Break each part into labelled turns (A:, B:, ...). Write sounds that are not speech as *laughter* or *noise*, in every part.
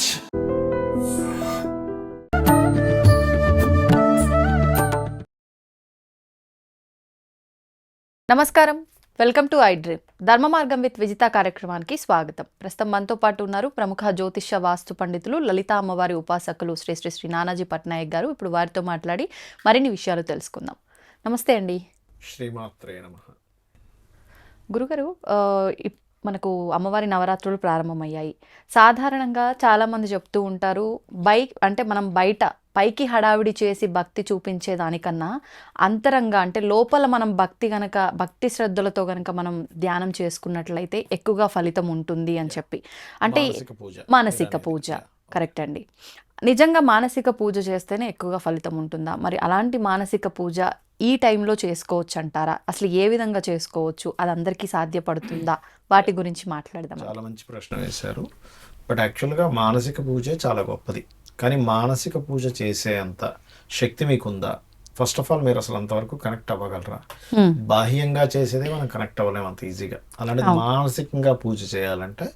A: రాజ్
B: నమస్కారం. Welcome to I dream ధర్మ మార్గం విత్ విజిత కార్యక్రమానికి స్వాగతం. ప్రస్తుతం మనతో పాటు ఉన్నారు ప్రముఖ జ్యోతిష్య వాస్తు పండితులు లలిత అమ్మవారి ఉపాసకులు శ్రీ శ్రీ శ్రీ నానాజీ పట్నాయక్ గారు. ఇప్పుడు వారితో మాట్లాడి మరిన్ని విషయాలు తెలుసుకుందాం. నమస్తే అండి.
A: శ్రీమాత్రే నమ.
B: గురుగారు మనకు అమ్మవారి నవరాత్రులు ప్రారంభమయ్యాయి. సాధారణంగా చాలామంది చెప్తూ ఉంటారు బైక్ అంటే మనం బయట పైకి హడావిడి చేసి భక్తి చూపించే దానికన్నా అంతరంగా అంటే లోపల మనం భక్తి గనక భక్తి శ్రద్ధలతో గనక మనం ధ్యానం చేసుకున్నట్లయితే ఎక్కువగా ఫలితం ఉంటుంది అని చెప్పి. అంటే
A: మానసిక పూజ.
B: మానసిక పూజ. కరెక్ట్ అండి. నిజంగా మానసిక పూజ చేస్తేనే ఎక్కువగా ఫలితం ఉంటుందా? మరి అలాంటి మానసిక పూజ ఈ టైంలో చేసుకోవచ్చు అంటారా అసలు ఏ విధంగా చేసుకోవచ్చు? అది అందరికీ సాధ్యపడుతుందా? వాటి గురించి మాట్లాడదాం
A: చాలా మంచి ప్రశ్న వేశారు. బట్ యాక్చువల్గా మానసిక పూజ చాలా గొప్పది. కానీ మానసిక పూజ చేసే అంత శక్తి మీకుందా? ఫస్ట్ ఆఫ్ ఆల్ మీరు అసలు అంతవరకు కనెక్ట్ అవ్వగలరా. బాహ్యంగా చేసేదే మనం కనెక్ట్ అవ్వలేము అంత ఈజీగా. అలాంటిది మానసికంగా పూజ చేయాలంటే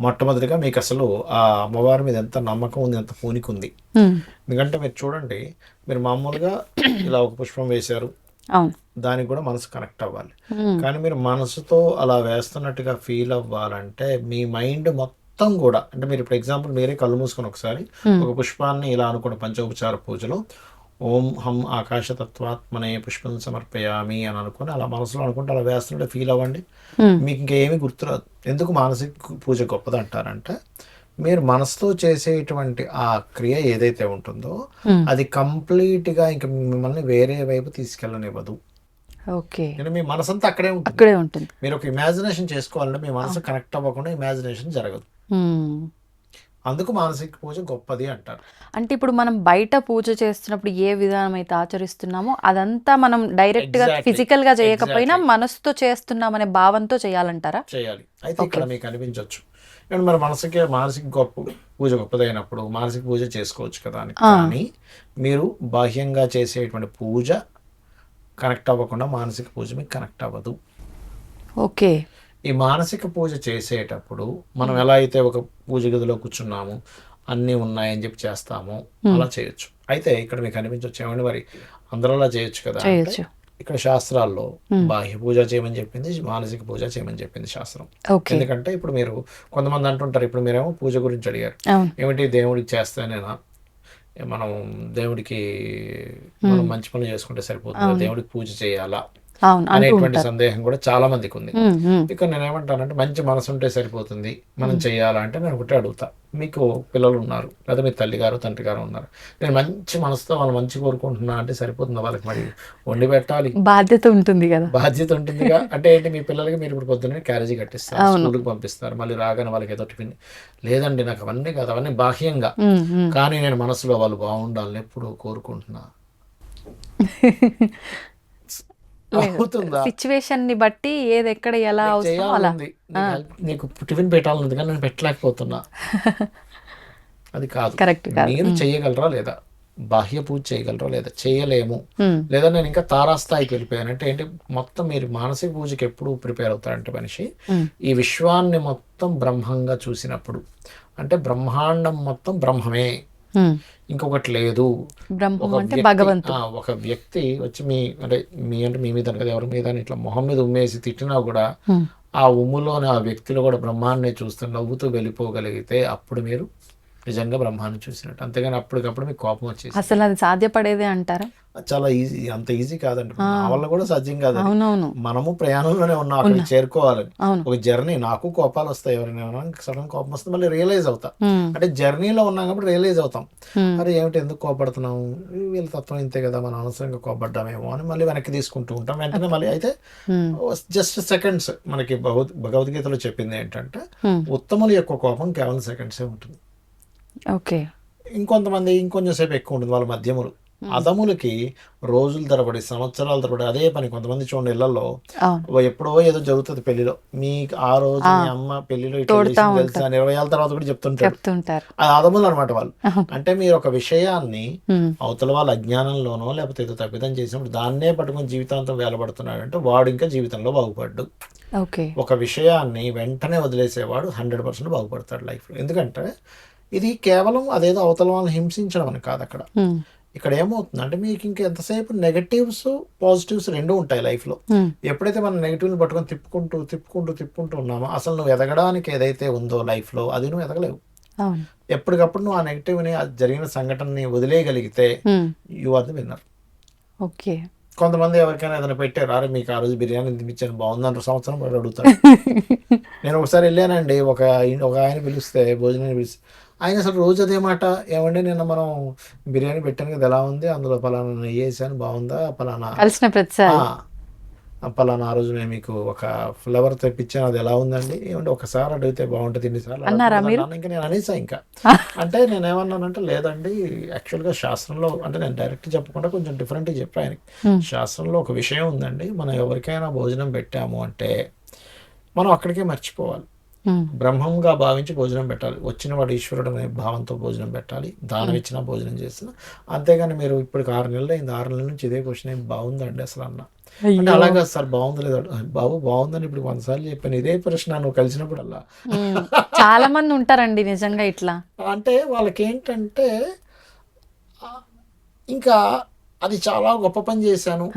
A: మొట్టమొదటిగా మీకు అసలు ఆ అమ్మవారి మీద ఎంత నమ్మకం ఉంది ఎంత పూనిక ఉంది. ఎందుకంటే మీరు చూడండి మీరు మామూలుగా *clears throat* ఇలా ఒక పుష్పం వేశారు. దానికి కూడా మనసు కనెక్ట్ అవ్వాలి. కానీ మీరు మనసుతో అలా వేస్తున్నట్టుగా ఫీల్ అవ్వాలంటే మీ మైండ్ మొత్తం కూడా అంటే మీరు ఇప్పుడు ఎగ్జాంపుల్ మీరే కళ్ళు మూసుకొని ఒకసారి ఒక పుష్పాన్ని ఇలా అనుకోండి పంచోపచార పూజలో. ఓం హం ఆకాశతత్వాత్మనే పుష్పం సమర్పయామి అని అనుకొని అలా మనసులో అనుకుంటే అలా వేస్తుంటే ఫీల్ అవ్వండి. మీకు ఇంకేమీ గుర్తురాదు ఎందుకు మానసిక పూజ గొప్పది అంటారంటే మీరు మనసుతో చేసేటువంటి ఆ క్రియ ఏదైతే ఉంటుందో. అది కంప్లీట్గా ఇంకా మిమ్మల్ని వేరే వైపు తీసుకెళ్ళనివ్వదు.
B: ఓకే.
A: మీ మనసంతా అక్కడే ఉంటుంది.
B: అక్కడే ఉంటుంది.
A: మీరు ఒక ఇమాజినేషన్ చేసుకోవాలంటే మీ మనసు కనెక్ట్ అవ్వకుండా ఇమాజినేషన్ జరగదు. అందుకు మానసిక పూజ గొప్పది అంటారు.
B: అంటే ఇప్పుడు మనం బయట పూజ చేస్తున్నప్పుడు ఏ విధానం అయితే ఆచరిస్తున్నామో అదంతా మనం డైరెక్ట్గా. ఫిజికల్గా చేయకపోయినా. మనసుతో చేస్తున్నామనే భావంతో చేయాలంటారా?
A: చేయాలి. అయితే ఇక్కడ మీకు అనిపించవచ్చు కానీ మరి మనసుకి మానసిక గొప్ప పూజ గొప్పదైనప్పుడు మానసిక పూజ చేసుకోవచ్చు కదా అని. కానీ మీరు బాహ్యంగా చేసేటువంటి పూజ కనెక్ట్ అవ్వకుండా మానసిక పూజ మీకు కనెక్ట్ అవ్వదు.
B: ఓకే.
A: ఈ మానసిక పూజ చేసేటప్పుడు మనం ఎలా అయితే ఒక పూజ గదిలో కూర్చున్నాము అన్నీ ఉన్నాయని చెప్పి చేస్తామో అలా చేయొచ్చు. అయితే ఇక్కడ మీకు అనిపించవచ్చు ఏమండి మరి అందరూ అలా చేయొచ్చు కదా? ఇక్కడ శాస్త్రాల్లో బాహ్య పూజ చేయమని చెప్పింది మానసిక పూజ చేయమని చెప్పింది శాస్త్రం. ఎందుకంటే ఇప్పుడు మీరు కొంతమంది అంటుంటారు ఇప్పుడు మీరేమో పూజ గురించి అడిగారు. ఏమిటి దేవుడికి చేస్తేనేనా? మనం దేవుడికి మనం మంచి పనులు చేసుకుంటే సరిపోతుంది? దేవుడికి పూజ చేయాలా? అనేటువంటి సందేహం కూడా చాలా మందికి ఉంది.
B: ఉమ్, ఉమ్.
A: ఇక నేను ఏమంటానంటే మంచి మనసు ఉంటే సరిపోతుంది. మనం చేయాలంటే నేను ఒకటే అడుగుతా. మీకు పిల్లలు ఉన్నారు లేదా మీ తల్లి గారు తండ్రి గారు ఉన్నారు. నేను మంచి మనసుతో వాళ్ళు మంచి కోరుకుంటున్నా అంటే సరిపోతుంది వాళ్ళకి? మరి వండి పెట్టాలి.
B: బాధ్యత ఉంటుంది కదా.
A: బాధ్యత ఉంటుందిగా. అంటే ఏంటి? మీ పిల్లలకి మీరు ఇప్పుడు పొద్దున్నే క్యారేజీ కట్టిస్తారు స్కూల్కి పంపిస్తారు. మళ్ళీ రాగానే వాళ్ళకి ఏదో టిఫిన్. లేదండి నాకు అవన్నీ కాదు. అవన్నీ బాహ్యంగా. కానీ నేను మనసులో వాళ్ళు బాగుండాలని ఎప్పుడు కోరుకుంటున్నా. *laughs* అవుతుందా?
B: సిచ్యువేషన్ని బట్టి ఏది ఎక్కడ ఎలా అవసరం అలా.
A: నీకు టిఫిన్ పెట్టాలనుంది కానీ నేను పెట్టలేకపోతున్నా. *laughs* అది కాదు.
B: కరెక్ట్
A: మీరు చేయగలరా లేదా? బాహ్య పూజ చేయగలరా లేదా? చేయలేము. లేదా నేను ఇంకా తారాస్థాయికి వెళ్ళిపోయాను. అంటే ఏంటి? మొత్తం మీరు మానసిక పూజకి ఎప్పుడు ప్రిపేర్ అవుతారంటే మనిషి. ఈ విశ్వాన్ని మొత్తం బ్రహ్మంగా చూసినప్పుడు. అంటే బ్రహ్మాండం మొత్తం బ్రహ్మమే. ఇంకొకటి లేదు. ఒక వ్యక్తి- వచ్చి మీ అంటే మీ అంటే మీ మీద కదా ఎవరి మీద ఇట్లా మొహం మీద ఉమ్మేసి తిట్టినా కూడా. ఆ ఉమ్ములోని ఆ వ్యక్తిలో కూడా బ్రహ్మాన్ని చూస్తూ నవ్వుతూ వెళ్ళిపోగలిగితే అప్పుడు మీరు నిజంగా బ్రహ్మాన్ని చూసినట్టు. అంతేగాని అప్పటికప్పుడు మీకు కోపం వచ్చేసి
B: అసలు అది సాధ్యపడేదే అంటారా?
A: చాలా ఈజీ అంత ఈజీ కాదండి. నా వల్ల కూడా సాధ్యం కాదు.
B: అవునవును.
A: మనము ప్రయాణంలోనే ఉన్నాం అక్కడికి చేరుకోవాలని ఒక జర్నీ నాకు కోపాలు వస్తాయి ఎవరైనా సడన్ కోపం వస్తే మళ్ళీ రియలైజ్ అవుతా. అంటే జర్నీలో ఉన్నాం కాబట్టి రియలైజ్ అవుతాం. అరే ఏమిటి ఎందుకు కోపడుతున్నాం వీళ్ళ తత్వం ఇంతే కదా మనం అనవసరంగా కోపడ్డామేమో అని మళ్ళీ వెనక్కి తీసుకుంటూ ఉంటాం. వెంటనే మళ్ళీ అయితే జస్ట్ సెకండ్స్ మనకి భగవద్ భగవద్గీతలో చెప్పింది ఏంటంటే. ఉత్తముల యొక్క కోపం కేవలం సెకండ్సే ఉంటుంది.
B: ఓకే
A: ఇంకొంతమంది ఇంకొంచెం సేపు ఎక్కువ ఉంటుంది వాళ్ళ మధ్యములు అదములకి రోజుల తరబడి సంవత్సరాల తరబడి అదే పని కొంతమంది చూడండి
B: ఇళ్ళలో
A: ఎప్పుడో ఏదో జరుగుతుంది పెళ్ళిలో మీకు ఆ రోజు మీ అమ్మ పెళ్ళిలో తెలుసా ఇరవై ఏళ్ళ తర్వాత కూడా చెప్తుంటారు. అది అదములు అనమాట వాళ్ళు. అంటే మీరు ఒక విషయాన్ని అవతల వాళ్ళ అజ్ఞానంలోనో లేకపోతే ఏదో తప్పిదం చేసినప్పుడు దాన్నే పట్టుకొని జీవితాంతం వేలబడుతున్నాడు అంటే వాడు ఇంకా జీవితంలో బాగుపడ్డు. ఒక విషయాన్ని వెంటనే వదిలేసేవాడు హండ్రెడ్ పర్సెంట్ బాగుపడతాడు లైఫ్లో. ఎందుకంటే ఇది కేవలం అదేదో అవతల వాళ్ళని హింసించడం అని కాదు అక్కడ. ఇక్కడ ఏమవుతుందంటే మీకు ఇంకా ఎంతసేపు నెగటివ్స్ పాజిటివ్స్ రెండు ఉంటాయి లైఫ్లో. ఎప్పుడైతే మనం నెగిటివ్ని పట్టుకొని తిప్పుకుంటూ తిప్పుకుంటూ తిప్పుకుంటూ ఉన్నామో అసలు నువ్వు ఎదగడానికి ఏదైతే ఉందో లైఫ్లో అది నువ్వు ఎదగలేవు. ఎప్పటికప్పుడు నువ్వు ఆ నెగిటివ్ని జరిగిన సంఘటనని వదిలేయగలిగితే you are the winner
B: okay.
A: కొంతమంది ఎవరికైనా ఏదైనా పెట్టారు అరే మీకు ఆ రోజు బిర్యానీ తినిపించాను బాగుందంటారు సంవత్సరం పాటు అడుగుతారు *laughs* నేను ఒకసారి వెళ్ళానండి ఒక ఒక ఆయన పిలిస్తే భోజనాన్ని పిలిస్తే ఆయన అసలు రోజు అదే మాట ఏమండి నిన్న మనం బిర్యానీ పెట్టాను కదా ఎలా ఉంది? అందులో పలానా నెయ్యి వేసాను బాగుందా? పలానా
B: కలిసిన ప్రతిసారి.
A: పలానా ఆ రోజు నేను మీకు ఒక ఫ్లేవర్ తెప్పించాను అది ఎలా ఉందండి? ఏమంటే ఒకసారి అడిగితే బాగుంటుంది ఇన్నిసార్లు. ఇంకా నేను అనేసా ఇంకా. *laughs* అంటే నేను ఏమన్నానంటే లేదండి యాక్చువల్గా శాస్త్రంలో అంటే నేను డైరెక్ట్ చెప్పకుండా కొంచెం డిఫరెంట్గా చెప్పాను ఆయనకి. శాస్త్రంలో ఒక విషయం ఉందండి మనం ఎవరికైనా భోజనం పెట్టాము అంటే మనం అక్కడికే మర్చిపోవాలి. బ్రహ్మంగా భావించి భోజనం పెట్టాలి. వచ్చిన వాడు ఈశ్వరుడు అనే భావంతో భోజనం పెట్టాలి. దానం ఇచ్చినా భోజనం చేసిన. అంతేగాని మీరు ఇప్పుడు ఆరు నెలలు అయింది. ఆరు నెలల నుంచి ఇదే క్వశ్చన్ ఏం బాగుందండి అసలు అన్న. అంటే. అలాగా సార్ బాగుంది లేదు. బాబు బాగుందని ఇప్పుడు వందసార్లు చెప్పాను. ఇదే ప్రశ్న నువ్వు కలిసినప్పుడల్లా.
B: ఉమ్, చాలా మంది ఉంటారండి నిజంగా ఇట్లా.
A: అంటే వాళ్ళకి ఏంటంటే ఇంకా అది చాలా గొప్ప పని చేశాను.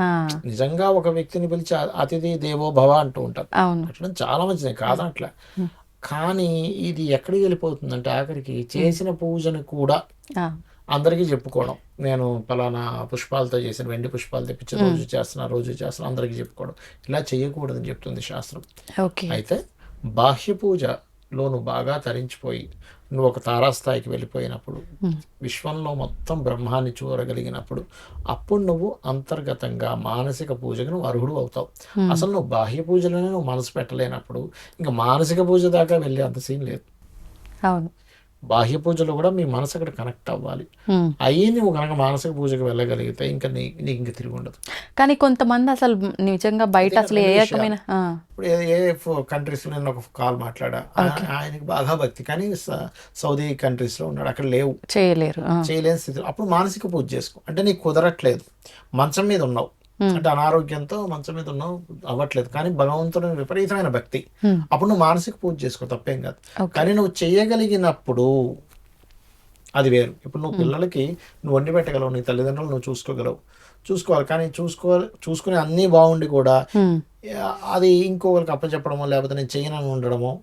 A: నిజంగా ఒక వ్యక్తిని పిలిచి "అ- అతిథి దేవో భవ అంటూ ఉంటారు. అట్లా చాలా మంచిది. కాదనట్లే కానీ ఇది ఎక్కడికి వెళ్ళిపోతుందంటే ఆఖరికి చేసిన పూజను కూడా అందరికీ చెప్పుకోవడం. నేను పలానా పుష్పాలతో చేసిన వెండి పుష్పాలు తెప్పించి రోజు చేస్తున్నా రోజు చేస్తున్నా అందరికీ చెప్పుకోవడం. ఇలా చేయకూడదని చెప్తుంది శాస్త్రం. అయితే బాహ్య పూజలో నువ్వు బాగా తరించిపోయి నువ్వు ఒక తారాస్థాయికి వెళ్ళిపోయినప్పుడు విశ్వంలో మొత్తం బ్రహ్మాన్ని చూడగలిగినప్పుడు అప్పుడు నువ్వు అంతర్గతంగా మానసిక పూజకు నువ్వు అర్హుడు అవుతావు. అసలు నువ్వు బాహ్య పూజలోనే నువ్వు మనసు పెట్టలేనప్పుడు ఇంకా మానసిక పూజ దాకా వెళ్ళే అంత సీన్ లేదు.
B: అవును.
A: బాహ్య పూజలో కూడా మీ మనసు అక్కడ కనెక్ట్ అవ్వాలి. అయ్యి నువ్వు కనుక మానసిక పూజకు వెళ్ళగలిగితే ఇంకా నీ నీకు ఇంకా తిరిగి ఉండదు.
B: కానీ కొంతమంది అసలు నిజంగా బయట అసలు ఏ రకమైన
A: ఇప్పుడు ఏ కంట్రీస్లో నేను ఒక కాల్ మాట్లాడా? ఆయనకి బాగా భక్తి. కానీ సౌదీ కంట్రీస్లో ఉన్నాడు. అక్కడ లేవు.
B: చేయలేరు.
A: చేయలేని స్థితిలో. అప్పుడు మానసిక పూజ చేసుకో. అంటే నీకు కుదరట్లేదు. మంచం మీద ఉన్నావు. అంటే అనారోగ్యంతో మంచం మీద ఉన్నావు అవ్వట్లేదు. కానీ భగవంతుడు విపరీతమైన భక్తి.
B: Hmm.
A: అప్పుడు నువ్వు మానసిక పూజ చేసుకో తప్పేం కాదు. కానీ నువ్వు చేయగలిగినప్పుడు అది వేరు. ఇప్పుడు నువ్వు పిల్లలకి నువ్వు వండి పెట్టగలవు నీ తల్లిదండ్రులు నువ్వు చూసుకోగలవు. చూసుకోవాలి. కానీ చూసుకోవాలి చూసుకునే అన్నీ బాగుండి కూడా అది ఇంకొకరికి అప్పచెప్పడమో లేకపోతే నేను చేయనని ఉండడమో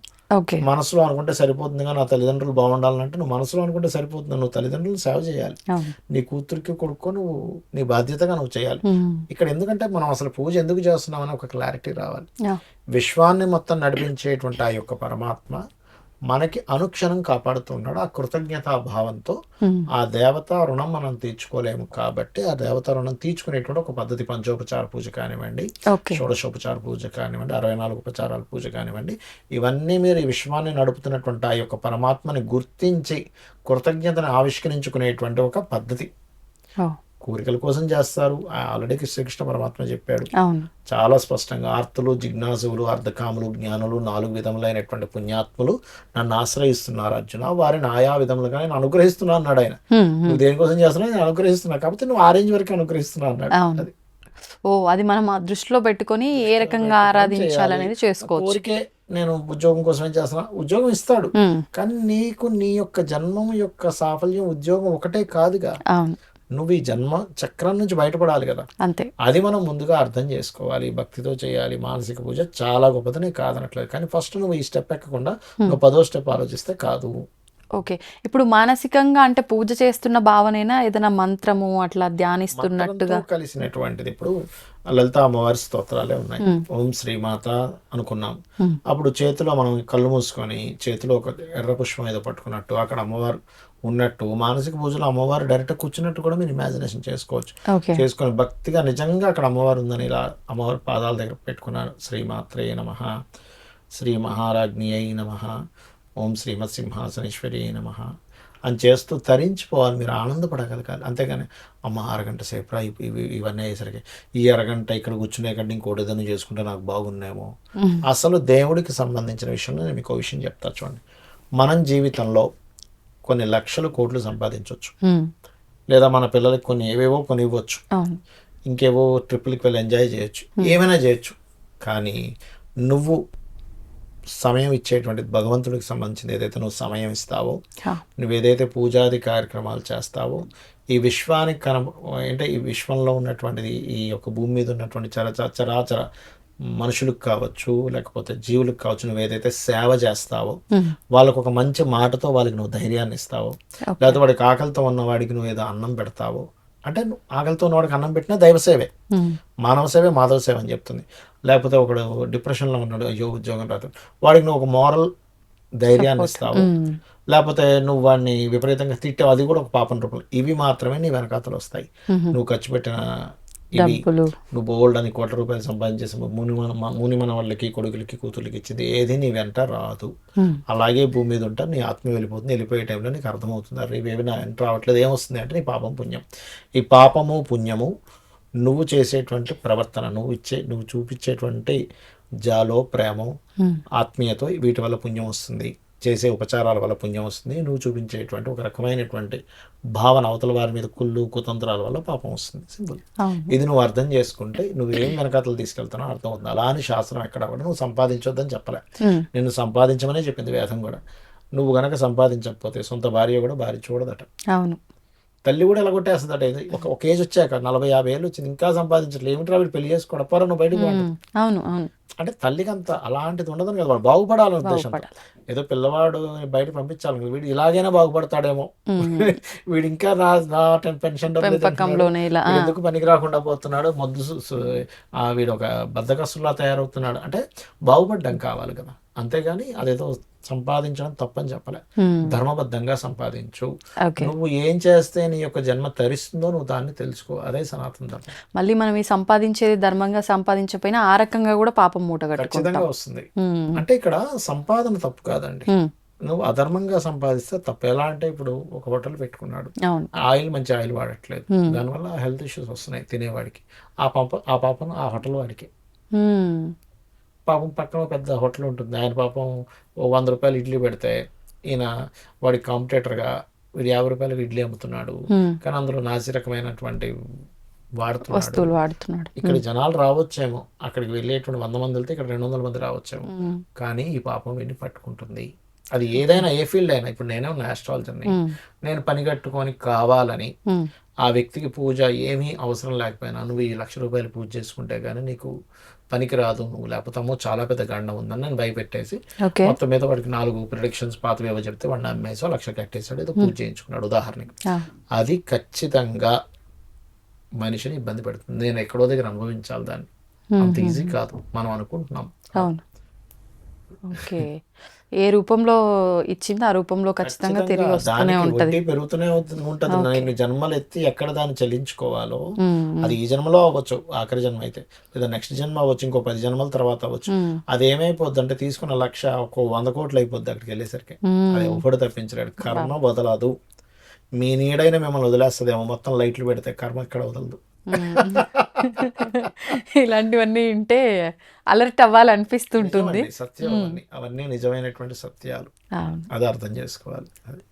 A: మనసులో అనుకుంటే సరిపోతుంది కానీ నా తల్లిదండ్రులు బాగుండాలంటే నువ్వు మనసులో అనుకుంటే సరిపోతుంది. నువ్వు తల్లిదండ్రులు సేవ చేయాలి. నీ కూతురికి కొడుకో నువ్వు నీ బాధ్యతగా నువ్వు చేయాలి. ఇక్కడ ఎందుకంటే మనం అసలు పూజ ఎందుకు చేస్తున్నామని ఒక క్లారిటీ రావాలి. విశ్వాన్ని మొత్తం నడిపించేటువంటి ఆ యొక్క పరమాత్మ మనకి అనుక్షణం కాపాడుతున్నాడు. ఆ కృతజ్ఞతా భావంతో ఆ దేవతా రుణం మనం తీర్చుకోలేము కాబట్టి ఆ దేవతా రుణం తీర్చుకునేటువంటి ఒక పద్ధతి. పంచోపచార పూజ కానివ్వండి షోడశోపచార పూజ కానివ్వండి అరవై నాలుగు ఉపచారాల పూజ కానివ్వండి ఇవన్నీ మీరు ఈ విశ్వాన్ని నడుపుతున్నటువంటి ఆ యొక్క పరమాత్మని గుర్తించి కృతజ్ఞతను ఆవిష్కరించుకునేటువంటి ఒక పద్ధతి. కోరికల కోసం చేస్తారు. ఆల్రెడీ శ్రీకృష్ణ పరమాత్మ చెప్పాడు. చాలా స్పష్టంగా ఆర్తులు జిజ్ఞాసులు అర్ధకాములు జ్ఞానులు నాలుగు విధములైనటువంటి పుణ్యాత్ములు నన్ను ఆశ్రయిస్తున్నారు అర్జున. వారిని ఆయా విధములుగా నేను అనుగ్రహిస్తున్నా అన్నాడు ఆయన. నువ్వు దేనికోసం చేస్తున్నావు? నేను అనుగ్రహిస్తున్నా. కాబట్టి నువ్వు ఆ రేంజ్ వరకు అనుగ్రహిస్తున్నా అన్నాడు. అది.
B: ఓ అది మనం ఆ దృష్టిలో పెట్టుకొని ఏ రకంగా ఆరాధించాలనేది చేసుకోవచ్చు.
A: కోరికే నేను ఉద్యోగం కోసమే చేస్తున్నా. ఉద్యోగం ఇస్తాడు. కానీ నీకు నీ యొక్క జన్మం యొక్క సాఫల్యం ఉద్యోగం ఒకటే కాదుగా. నువ్వు ఈ జన్మ చక్రం నుంచి బయటపడాలి కదా.
B: అంతే.
A: అది మనం ముందుగా అర్థం చేసుకోవాలి భక్తితో చేయాలి మానసిక పూజ చాలా గొప్పదని కాదనట్లేదు. కానీ ఫస్ట్ నువ్వు ఈ స్టెప్ ఎక్కకుండా నువ్వు పదో స్టెప్ ఆలోచిస్తే కాదు.
B: ఓకే. ఇప్పుడు మానసికంగా అంటే పూజ చేస్తున్న భావనైనా ఏదైనా మంత్రము అట్లా ధ్యానిస్తున్నట్టుగా?
A: కలిసినటువంటిది ఇప్పుడు లలిత అమ్మవారి స్తోత్రాలే ఉన్నాయి. ఓం శ్రీమాత అనుకున్నాం. అప్పుడు చేతిలో మనం కళ్ళు మూసుకొని చేతిలో ఒక ఎర్ర పుష్పం ఏదో పట్టుకున్నట్టు అక్కడ అమ్మవారు ఉన్నట్టు మానసిక పూజలో అమ్మవారు డైరెక్ట్ కూర్చున్నట్టు కూడా మీరు ఇమాజినేషన్ చేసుకోవచ్చు. చేసుకొని భక్తిగా నిజంగా అక్కడ అమ్మవారు ఉందని ఇలా అమ్మవారి పాదాల దగ్గర పెట్టుకున్నారు. శ్రీమాత్రే నమ. శ్రీ మహారాజ్ఞి అయి నమ. ఓం శ్రీమత్ సింహాసనేశ్వరి అయి నమ. అని చేస్తూ తరించిపోవాలి. మీరు ఆనందపడగలగాలి. అంతేగాని అమ్మ అరగంట సేపు రా ఇవి- ఇవి- ఇవన్నీ అయ్యేసరికి ఈ అరగంట ఇక్కడ కూర్చునే కంటే ఇంకోటి ఏదైనా చేసుకుంటే నాకు బాగున్నేమో
B: ఉమ్,
A: అసలు దేవుడికి సంబంధించిన విషయంలో నేను మీకు విషయం చెప్తా చూడండి. మనం జీవితంలో కొన్ని లక్షల కోట్లు సంపాదించవచ్చు లేదా మన పిల్లలకి కొన్ని ఏవేవో కొని ఇవ్వచ్చు. ఇంకేవో ట్రిప్పులకి వెళ్ళి ఎంజాయ్ చేయొచ్చు. ఏమైనా చేయొచ్చు. కానీ నువ్వు సమయం ఇచ్చేటువంటి భగవంతుడికి సంబంధించింది ఏదైతే నువ్వు సమయం ఇస్తావో. నువ్వు ఏదైతే పూజాది కార్యక్రమాలు చేస్తావో ఈ విశ్వానికి కన అంటే ఈ విశ్వంలో ఉన్నటువంటిది ఈ యొక్క భూమి మీద ఉన్నటువంటి చర చర- చరాచర మనుషులకు కావచ్చు లేకపోతే జీవులకు కావచ్చు నువ్వు ఏదైతే సేవ చేస్తావో వాళ్ళకు ఒక మంచి మాటతో వాళ్ళకి నువ్వు ధైర్యాన్ని ఇస్తావో. లేకపోతే వాడికి ఆకలితో ఉన్న వాడికి నువ్వు ఏదో అన్నం పెడతావో అంటే నువ్వు ఆకలితో ఉన్న వాడికి అన్నం పెట్టినా దైవ సేవే. మానవ సేవే మాధవ సేవ అని చెప్తుంది. లేకపోతే ఒకడు డిప్రెషన్లో ఉన్నాడు అయ్యో ఉద్యోగం రాదు. వాడికి నువ్వు ఒక మోరల్ ధైర్యాన్ని ఇస్తావు. లేకపోతే నువ్వు వాడిని విపరీతంగా తిట్టావు అది కూడా ఒక పాపం రూపంలో. ఇవి మాత్రమే నీ వెనకాతలు వస్తాయి. నువ్వు ఖర్చు పెట్టిన
B: డబ్బులు
A: నువ్వు బోల్డ్ అని కోట్ల రూపాయలు సంపాదించేసి ముని మన ముని మన వాళ్ళకి కొడుకులకి కూతుర్లకి ఇచ్చింది ఏది నీ వెంట రాదు. అలాగే భూమి మీద ఉంటా నీ ఆత్మ వెళ్ళిపోతుంది వెళ్ళిపోయే టైంలో నీకు అర్థమవుతుంది. అరే ఇవేవి నా వెంట రావట్లేదు ఏమొస్తుంది అంటే నీ పాపం పుణ్యం. ఈ పాపము పుణ్యము నువ్వు చేసేటువంటి ప్రవర్తన నువ్వు ఇచ్చే నువ్వు చూపించేటువంటి జాలో ప్రేమో. ఆత్మీయతో వీటి వల్ల పుణ్యం వస్తుంది. చేసే ఉపచారాల వల్ల పుణ్యం వస్తుంది. నువ్వు చూపించేటువంటి ఒక రకమైనటువంటి భావన అవతల వారి మీద కుళ్ళు కుతంత్రాల వల్ల పాపం వస్తుంది. సింపుల్. ఇది నువ్వు అర్థం చేసుకుంటే నువ్వు ఏం వెనకాతలు తీసుకెళ్తానో అర్థం అవుతుంది అలా అని శాస్త్రం ఎక్కడ కూడా నువ్వు సంపాదించొద్దని చెప్పలే. నిన్ను సంపాదించమనే చెప్పింది వేదం కూడా. నువ్వు గనక సంపాదించకపోతే సొంత భార్య కూడా భార్య చూడదట.
B: అవును.
A: తల్లి కూడా ఎలా కొట్టేస్తుందట ఇది ఒక ఒక ఏజ్ వచ్చాక నలభై యాభై ఏళ్ళు వచ్చింది. ఇంకా సంపాదించట్లేదు ఏమిట్రా వీడు పెళ్ళి చేసుకోవడం పరా నువ్వు బయటకు.
B: అవును అవును.
A: అంటే తల్లికి అంత అలాంటిది ఉండదని కదా వాడు. బాగుపడాలనే ఉద్దేశం ఏదో పిల్లవాడు బయట పంపించాలి. వీడు ఇలాగైనా బాగుపడతాడేమో. వీడు ఇంకా నా నా పెన్షన్ ఎందుకు పనికి రాకుండా పోతున్నాడు? మొద్దు వీడు ఒక బద్దకస్తులా తయారవుతున్నాడు. అంటే బాగుపడ్డం కావాలి కదా. అంతేగాని అదేదో సంపాదించడం తప్పని చెప్పలే. ధర్మబద్ధంగా సంపాదించు. నువ్వు ఏం చేస్తే నీ యొక్క జన్మ తరిస్తుందో నువ్వు దాన్ని తెలుసుకో. అదే సనాతన ధర్మం.
B: మళ్ళీ మనం ఈ సంపాదించేది ధర్మంగా సంపాదించకపోయినా ఆ రకంగా కూడా పాపం మూట
A: ఖచ్చితంగా వస్తుంది. అంటే ఇక్కడ సంపాదన తప్పు కాదండి. నువ్వు అధర్మంగా సంపాదిస్తే తప్పు. ఎలా అంటే ఇప్పుడు ఒక హోటల్ పెట్టుకున్నాడు. ఆయిల్ మంచి ఆయిల్ వాడట్లేదు. దానివల్ల హెల్త్ ఇష్యూస్ వస్తున్నాయి తినేవాడికి. ఆ పాప ఆ పాపం ఆ హోటల్ వాడికి. పాపం పక్కన పెద్ద హోటల్ ఉంటుంది. ఆయన పాపం ఓ వంద రూపాయలు ఇడ్లీ పెడితే ఈయన వాడి కాంపిటేటర్గా వీడు యాభై రూపాయలకు ఇడ్లీ అమ్ముతున్నాడు. కానీ అందులో నాసి రకమైనటువంటి వాడుతున్నాడు.
B: వస్తువులు వాడుతున్నాడు.
A: ఇక్కడ జనాలు రావచ్చేమో. అక్కడికి వెళ్ళేటువంటి వంద మంది వెళ్తే ఇక్కడ రెండు వందల మంది రావచ్చేమో. కానీ ఈ పాపం వీడిని పట్టుకుంటుంది. అది ఏదైనా ఏ ఫీల్డ్ అయినా ఇప్పుడు నేనే ఉన్న ఆస్ట్రాలజర్ని. నేను పని కట్టుకొని కావాలని. ఆ వ్యక్తికి పూజ ఏమీ అవసరం లేకపోయినా నువ్వు ఈ లక్ష రూపాయలు పూజ చేసుకుంటే కానీ నీకు పనికి రాదు నువ్వు లేకపోతే అమ్మో చాలా పెద్ద గండం ఉందని నేను భయపెట్టేసి మొత్తం మీద వాడికి నాలుగు ప్రిడిక్షన్స్ పాతవి ఏవో చెప్తే వాడిని అమ్మేసో లక్ష కట్టేసాడు ఏదో పూజ చేయించుకున్నాడు ఉదాహరణకి. అది ఖచ్చితంగా మనిషిని ఇబ్బంది పెడుతుంది. నేను ఎక్కడో దగ్గర అనుభవించాలి దాన్ని. అంత ఈజీ కాదు. మనం అనుకుంటున్నాం.
B: అవును. ఓకే. ఏ రూపంలో ఇచ్చిందో ఆ రూపంలో ఖచ్చితంగా తిరిగి వస్తూనే ఉంటది.
A: పెరుగుతూనే ఉంటది. నేను జన్మలు ఎత్తి ఎక్కడ దాన్ని చెల్లించుకోవాలో. అది ఈ జన్మలో అవ్వచ్చు ఆఖరి జన్మ అయితే. లేదా నెక్స్ట్ జన్మ అవ్వచ్చు ఇంకో పది జన్మల తర్వాత అవ్వచ్చు. అది ఏమైపోద్ది అంటే తీసుకున్న లక్ష ఒక వంద కోట్లు అయిపోద్ది అక్కడికి వెళ్ళేసరికి. అది ఎవడు తప్పించలేడు. కర్మ వదలదు. మీ నీడైన మిమ్మల్ని వదిలేస్తుందేమో. మొత్తం లైట్లు పెడితే కర్మ ఎక్కడ వదలదు.
B: ఇలాంటివన్నీ వింటే అలర్ట్ అవ్వాలనిపిస్తుంటుంది
A: సత్యం అవన్నీ నిజమైనటువంటి సత్యాలు అది అర్థం చేసుకోవాలి అది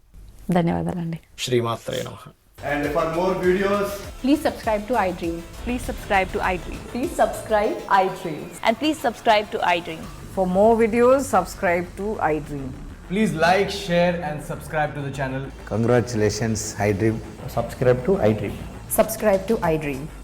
B: ధన్యవాదాలండి
A: శ్రీమాత్రే నమః
C: And for more videos,
D: Please subscribe to iDream.
E: Please subscribe to iDream.
D: Please subscribe iDream.
E: And please subscribe to iDream.
F: For more videos, subscribe to iDream.
C: please like, share, and subscribe to the channel.
G: Congratulations, iDream.
H: subscribe to iDream.
D: Subscribe to iDream.